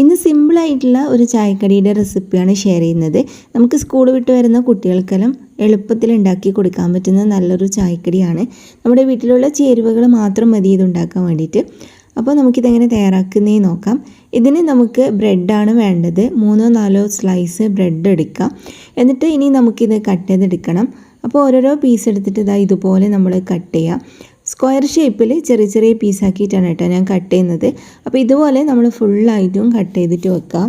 ഇന്ന് സിമ്പിളായിട്ടുള്ള ഒരു ചായക്കടിയുടെ റെസിപ്പിയാണ് ഷെയർ ചെയ്യുന്നത്. നമുക്ക് സ്കൂൾ വിട്ട് വരുന്ന കുട്ടികൾക്കെല്ലാം എളുപ്പത്തിൽ ഉണ്ടാക്കി കൊടുക്കാൻ പറ്റുന്ന നല്ലൊരു ചായക്കടിയാണ്. നമ്മുടെ വീട്ടിലുള്ള ചേരുവകൾ മാത്രം മതി ഇത് ഉണ്ടാക്കാൻ വേണ്ടിയിട്ട്. അപ്പോൾ നമുക്കിതെങ്ങനെ തയ്യാറാക്കുന്നേ നോക്കാം. ഇതിന് നമുക്ക് ബ്രെഡാണ് വേണ്ടത്. മൂന്നോ നാലോ സ്ലൈസ് ബ്രെഡ് എടുക്കാം. എന്നിട്ട് ഇനി നമുക്കിത് കട്ട് ചെയ്തെടുക്കണം. അപ്പോൾ ഓരോരോ പീസ് എടുത്തിട്ട് ഇതാ ഇതുപോലെ നമ്മൾ കട്ട് ചെയ്യാം. സ്ക്വയർ ഷേപ്പിൽ ചെറിയ ചെറിയ പീസാക്കിയിട്ടാണ് കേട്ടോ ഞാൻ കട്ട് ചെയ്യുന്നത്. അപ്പോൾ ഇതുപോലെ നമ്മൾ ഫുള്ളായിട്ടും കട്ട് ചെയ്തിട്ട് വെക്കാം.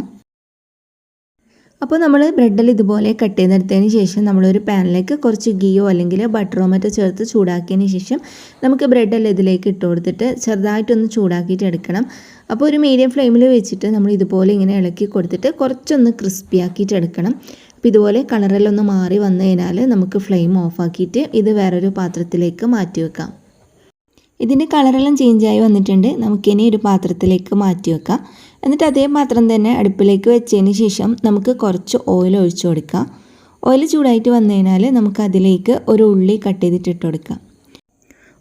അപ്പോൾ നമ്മൾ ബ്രെഡിൽ ഇതുപോലെ കട്ട് ചെയ്തെടുത്തതിന് ശേഷം നമ്മളൊരു പാനിലേക്ക് കുറച്ച് ഗീയോ അല്ലെങ്കിൽ ബട്ടറോ മറ്റോ ചേർത്ത് ചൂടാക്കിയതിന് ശേഷം നമുക്ക് ബ്രെഡെല്ലാം ഇതിലേക്ക് ഇട്ട് കൊടുത്തിട്ട് ചെറുതായിട്ടൊന്ന് ചൂടാക്കിയിട്ട് എടുക്കണം. അപ്പോൾ ഒരു മീഡിയം ഫ്ലെയിമിൽ വെച്ചിട്ട് നമ്മൾ ഇതുപോലെ ഇങ്ങനെ ഇളക്കി കൊടുത്തിട്ട് കുറച്ചൊന്ന് ക്രിസ്പി ആക്കിയിട്ട് എടുക്കണം. അപ്പോൾ ഇതുപോലെ കളറെല്ലാം ഒന്ന് മാറി വന്നു കഴിഞ്ഞാൽ നമുക്ക് ഫ്ലെയിം ഓഫാക്കിയിട്ട് ഇത് വേറൊരു പാത്രത്തിലേക്ക് മാറ്റി വെക്കാം. ഇതിന്റെ കളറെല്ലാം ചേഞ്ചായി വന്നിട്ടുണ്ട്. നമുക്കിനി ഒരു പാത്രത്തിലേക്ക് മാറ്റി വെക്കാം. എന്നിട്ട് അതേ പാത്രം തന്നെ അടുപ്പിലേക്ക് വെച്ചതിന് ശേഷം നമുക്ക് കുറച്ച് ഓയിൽ ഒഴിച്ചു കൊടുക്കാം. ഓയിൽ ചൂടായിട്ട് വന്നു കഴിഞ്ഞാൽ നമുക്ക് അതിലേക്ക് ഒരു ഉള്ളി കട്ട് ചെയ്തിട്ട് ഇട്ട് കൊടുക്കാം.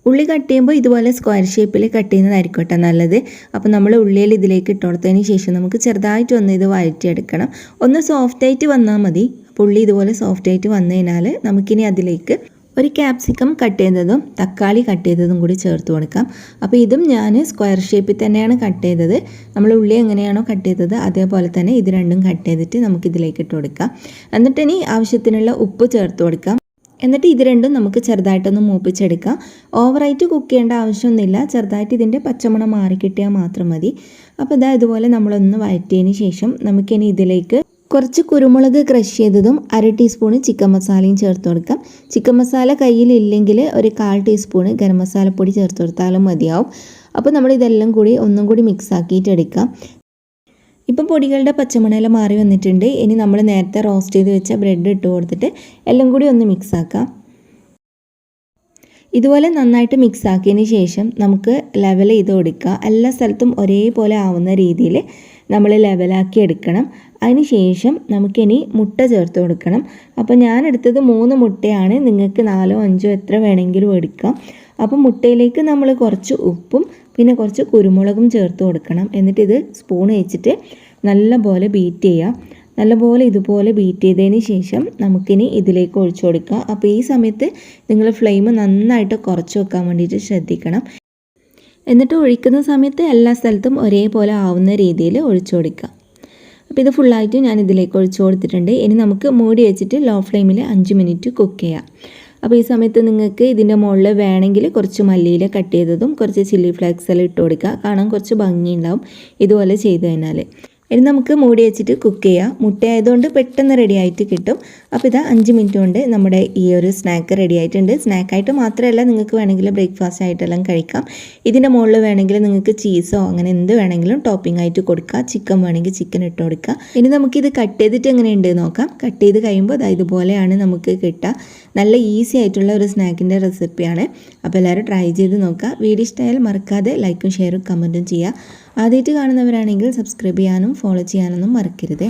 ഉള്ളി കട്ട് ചെയ്യുമ്പോൾ ഇതുപോലെ സ്ക്വയർ ഷേപ്പിൽ കട്ട് ചെയ്യുന്നതായിരിക്കും കേട്ടോ നല്ലത്. അപ്പോൾ നമ്മൾ ഉള്ളിയിൽ ഇതിലേക്ക് ഇട്ട് കൊടുത്തതിന് ശേഷം നമുക്ക് ചെറുതായിട്ട് ഒന്ന് ഇത് വഴറ്റിയെടുക്കണം. ഒന്ന് സോഫ്റ്റായിട്ട് വന്നാൽ മതി. അപ്പോൾ ഉള്ളി ഇതുപോലെ സോഫ്റ്റായിട്ട് വന്നു കഴിഞ്ഞാൽ നമുക്കിനി അതിലേക്ക് ഒരു ക്യാപ്സിക്കം കട്ട് ചെയ്തതും തക്കാളി കട്ട് ചെയ്തതും കൂടി ചേർത്ത് കൊടുക്കാം. അപ്പോൾ ഇതും ഞാൻ സ്ക്വയർ ഷേപ്പിൽ തന്നെയാണ് കട്ട് ചെയ്തത്. നമ്മൾ ഉള്ളി എങ്ങനെയാണോ കട്ട് ചെയ്തത് അതേപോലെ തന്നെ ഇത് രണ്ടും കട്ട് ചെയ്തിട്ട് നമുക്കിതിലേക്ക് ഇട്ട് കൊടുക്കാം. എന്നിട്ട് ഇനി ആവശ്യത്തിനുള്ള ഉപ്പ് ചേർത്ത് കൊടുക്കാം. എന്നിട്ട് ഇത് രണ്ടും നമുക്ക് ചെറുതായിട്ടൊന്ന് മൂപ്പിച്ചെടുക്കാം. ഓവറായിട്ട് കുക്ക് ചെയ്യേണ്ട ആവശ്യമൊന്നുമില്ല. ചെറുതായിട്ട് ഇതിന്റെ പച്ചമണം മാറിക്കിട്ടിയാൽ മാത്രം മതി. അപ്പോൾ ഇതാ ഇതുപോലെ നമ്മളൊന്ന് വഴറ്റിയതിന് ശേഷം നമുക്കിനി ഇതിലേക്ക് കുറച്ച് കുരുമുളക് ക്രഷ് ചെയ്തതും അര ടീസ്പൂണ് ചിക്കൻ മസാലയും ചേർത്ത് കൊടുക്കാം. ചിക്കൻ മസാല കയ്യിലില്ലെങ്കിൽ ഒരു കാൽ ടീസ്പൂണ് ഗരം മസാലപ്പൊടി ചേർത്ത് കൊടുത്താലും മതിയാവും. അപ്പോൾ നമ്മൾ ഇതെല്ലാം കൂടി ഒന്നും കൂടി മിക്സ് ആക്കിയിട്ട് എടുക്കാം. ഇപ്പം പൊടികളുടെ പച്ചമണയെല്ലാം മാറി വന്നിട്ടുണ്ട്. ഇനി നമ്മൾ നേരത്തെ റോസ്റ്റ് ചെയ്ത് വെച്ച ബ്രെഡ് ഇട്ട് കൊടുത്തിട്ട് എല്ലാം കൂടി ഒന്ന് മിക്സ് ആക്കാം. ഇതുപോലെ നന്നായിട്ട് മിക്സ് ആക്കിയതിന് ശേഷം നമുക്ക് ലെവൽ ചെയ്ത് കൊടുക്കുക. എല്ലാ സ്ഥലത്തും ഒരേപോലെ ആവുന്ന രീതിയിൽ നമ്മൾ ലെവലാക്കി എടുക്കണം. അതിന് ശേഷം നമുക്കിനി മുട്ട ചേർത്ത് കൊടുക്കണം. അപ്പോൾ ഞാൻ എടുത്തത് മൂന്ന് മുട്ടയാണ്. നിങ്ങൾക്ക് നാലോ അഞ്ചോ എത്ര വേണമെങ്കിലും എടുക്കാം. അപ്പോൾ മുട്ടയിലേക്ക് നമ്മൾ കുറച്ച് ഉപ്പും പിന്നെ കുറച്ച് കുരുമുളകും ചേർത്ത് കൊടുക്കണം. എന്നിട്ട് ഇത് സ്പൂൺ വെച്ചിട്ട് നല്ല പോലെ ബീറ്റ് ചെയ്യാം നല്ലപോലെ ഇതുപോലെ ബീറ്റ് ചെയ്തതിന് ശേഷം നമുക്കിനി ഇതിലേക്ക് ഒഴിച്ചു കൊടുക്കുക അപ്പോൾ ഈ സമയത്ത് നിങ്ങൾ ഫ്ലെയിം നന്നായിട്ട് കുറച്ച് വെക്കാൻ വേണ്ടിയിട്ട് ശ്രദ്ധിക്കണം. എന്നിട്ട് ഒഴിക്കുന്ന സമയത്ത് എല്ലാ സ്ഥലത്തും ഒരേപോലെ ആവുന്ന രീതിയിൽ ഒഴിച്ചു കൊടുക്കുക. അപ്പോൾ ഇത് ഫുള്ളായിട്ട് ഞാൻ ഇതിലേക്ക് ഒഴിച്ചു കൊടുത്തിട്ടുണ്ട്. ഇനി നമുക്ക് മൂടി വെച്ചിട്ട് ലോ ഫ്ലെയിമിൽ അഞ്ച് മിനിറ്റ് കുക്ക് ചെയ്യാം. അപ്പോൾ ഈ സമയത്ത് നിങ്ങൾക്ക് ഇതിന്റെ മുകളിൽ വേണമെങ്കിൽ കുറച്ച് മല്ലിയില കട്ട് ചെയ്തതും കുറച്ച് ചില്ലി ഫ്ലേക്സ് എല്ലാം ഇട്ട് കൊടുക്കുക. കാണാൻ കുറച്ച് ഭംഗിയുണ്ടാവും ഇതുപോലെ ചെയ്തു കഴിഞ്ഞാൽ ഇനി നമുക്ക് മൂടി വെച്ചിട്ട് കുക്ക് ചെയ്യാം. മുട്ട ആയതുകൊണ്ട് പെട്ടെന്ന് റെഡി ആയിട്ട് കിട്ടും. അപ്പോൾ ഇതാ അഞ്ച് മിനിറ്റ് കൊണ്ട് നമ്മുടെ ഈ ഒരു സ്നാക്ക് റെഡി ആയിട്ടുണ്ട്. സ്നാക്കായിട്ട് മാത്രമല്ല നിങ്ങൾക്ക് വേണമെങ്കിൽ ബ്രേക്ക്ഫാസ്റ്റ് ആയിട്ടെല്ലാം കഴിക്കാം. ഇതിന്റെ മുകളിൽ വേണമെങ്കിൽ നിങ്ങൾക്ക് ചീസോ അങ്ങനെ എന്ത് വേണമെങ്കിലും ടോപ്പിംഗ് ആയിട്ട് കൊടുക്കുക ചിക്കൻ വേണമെങ്കിൽ ചിക്കൻ ഇട്ട് കൊടുക്കുക ഇനി നമുക്കിത് കട്ട് ചെയ്തിട്ട് എങ്ങനെയുണ്ട് നോക്കാം. കട്ട് ചെയ്ത് കഴിയുമ്പോൾ അത് ഇതുപോലെയാണ് നമുക്ക് കിട്ടുക. നല്ല ഈസി ആയിട്ടുള്ള ഒരു സ്നാക്കിന്റെ റെസിപ്പിയാണ് അപ്പോൾ എല്ലാവരും ട്രൈ ചെയ്ത് നോക്കുക. വീഡിയോ ഇഷ്ടമായാൽ മറക്കാതെ ലൈക്കും ഷെയറും കമന്റും ചെയ്യുക. ആദ്യമായിട്ട് കാണുന്നവരാണെങ്കിൽ സബ്സ്ക്രൈബ് ചെയ്യാനും ഫോളോ ചെയ്യാനൊന്നും മറക്കരുതേ.